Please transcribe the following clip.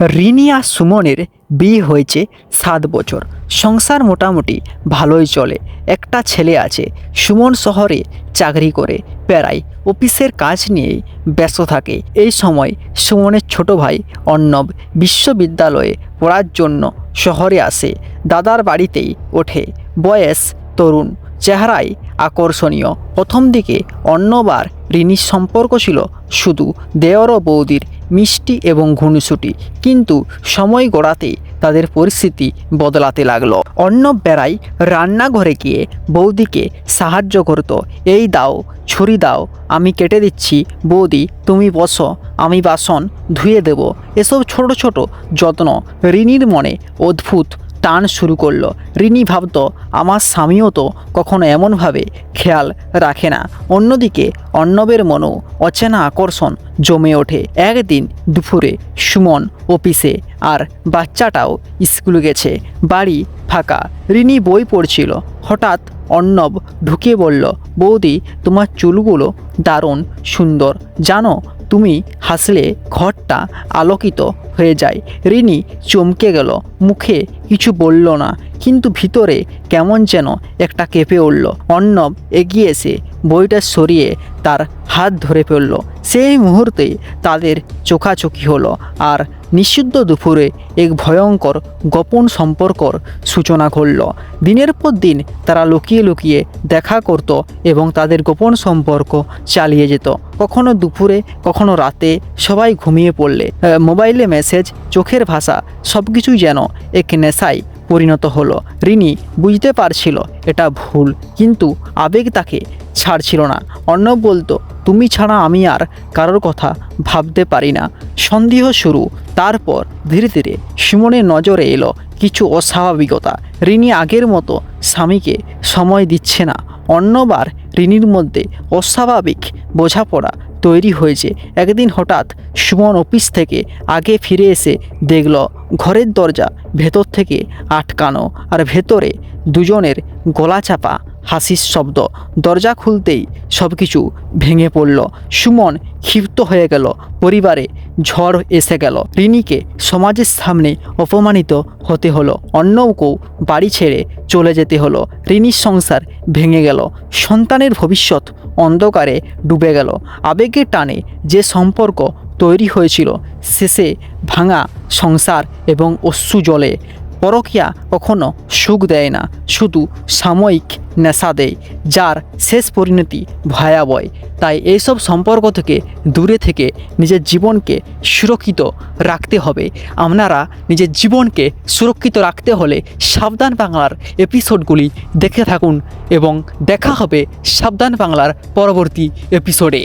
রিনি আর সুমনের বিয়ে হয়েছে সাত বছর। সংসার মোটামুটি ভালোই চলে। একটা ছেলে আছে, সুমন শহরে চাকরি করে প্রায় অফিসের কাজ নিয়েই ব্যস্ত থাকে। এই সময় সুমনের ছোট ভাই অর্ণব বিশ্ববিদ্যালয়ে পড়ার জন্য শহরে আসে। দাদার বাড়িতেই ওঠে। বয়স তরুণ, চেহারায় আকর্ষণীয়। প্রথম দিকে অন্যবার ঋণীর সম্পর্ক ছিল শুধু দেওর বৌদির মিষ্টি এবং ঘুনুসুটি কিন্তু সময় গড়াতে তাদের পরিস্থিতি বদলাতে লাগল। অন্য বেড়াই রান্নাঘরে গিয়ে বৌদিকে সাহায্য করত, এই দাও, ছুরি দাও, আমি কেটে দিচ্ছি। বৌদি, তুমি বসো, আমি বাসন ধুয়ে দেব। এসব ছোট ছোট যত্ন ঋণীর মনে অদ্ভুত টান শুরু করল। রিনি ভাবত, আমার স্বামীও তো কখনো এমনভাবে খেয়াল রাখে না। অন্যদিকে অর্ণবের মনও অচেনা আকর্ষণ জমে ওঠে। একদিন দুপুরে সুমন অফিসে আর বাচ্চাটাও স্কুলে গেছে। বাড়ি ফাঁকা। রিনি বই পড়ছিল। হঠাৎ অর্ণব ঢুকে বলল, বৌদি, তোমার চুলগুলো দারুণ সুন্দর। জানো তুমি হাসলে ঘরটা আলোকিত হয়ে যায়। রিনি চমকে গেল। মুখে কিছু বলল না, কিন্তু ভিতরে কেমন যেন একটা কেঁপে উঠল। অর্ণব এগিয়ে এসে বইটা সরিয়ে তার হাত ধরে ফেলল। সেই মুহূর্তে তাদের চোখাচোখি হলো আর নিষিদ্ধ দুপুরে এক ভয়ঙ্কর গোপন সম্পর্কর সূচনা ঘটল। দিনের পর দিন তারা লুকিয়ে লুকিয়ে দেখা করত এবং তাদের গোপন সম্পর্ক চালিয়ে যেত। কখনো দুপুরে, কখনো রাতে সবাই ঘুমিয়ে পড়লে মোবাইলে মেসেজ, চোখের ভাষা সব কিছুই যেন এক নেশায় পরিণত হলো। রিনি বুঝতে পারছিল এটা ভুল, কিন্তু আবেগ তাকে ছাড়ছিল না। অর্ণব বলতো, তুমি ছাড়া আমি আর কারোর কথা ভাবতে পারি না। সন্দেহ শুরু। তারপর ধীরে ধীরে সুমনের নজরে এলো কিছু অস্বাভাবিকতা। রিনি আগের মতো স্বামীকে সময় দিচ্ছে না। অন্যবার রিনির মধ্যে অস্বাভাবিক বোঝাপড়া তৈরি হয়েছে। একদিন হঠাৎ সুমন অফিস থেকে আগে ফিরে এসে দেখল, ঘরের দরজা ভেতর থেকে আটকানো আর ভেতরে দুজনের গলা চাপা। হাসির শব্দ। দরজা খুলতেই সব কিছু ভেঙে পড়ল। সুমন ক্ষিপ্ত হয়ে গেল। পরিবারে ঝড় এসে গেল। রিনিকে সমাজের সামনে অপমানিত হতে হলো। অন্যকেও বাড়ি ছেড়ে চলে যেতে হলো। রিনির সংসার ভেঙে গেল। সন্তানের ভবিষ্যৎ অন্ধকারে ডুবে গেল। আবেগের টানে যে সম্পর্ক তৈরি হয়েছিল, শেষে ভাঙা সংসার এবং অশ্রু জলে পরকিয়া কখনো সুখ দেয় না, শুধু সাময়িক নেশা দেয়, যার শেষ পরিণতি ভয়াবয় তাই এইসব সম্পর্ক থেকে দূরে থেকে নিজের জীবনকে সুরক্ষিত রাখতে হবে। আপনারা নিজের জীবনকে সুরক্ষিত রাখতে হলে সাবধান বাংলার এপিসোডগুলি দেখে থাকুন এবং দেখা হবে সাবধান বাংলার পরবর্তী এপিসোডে।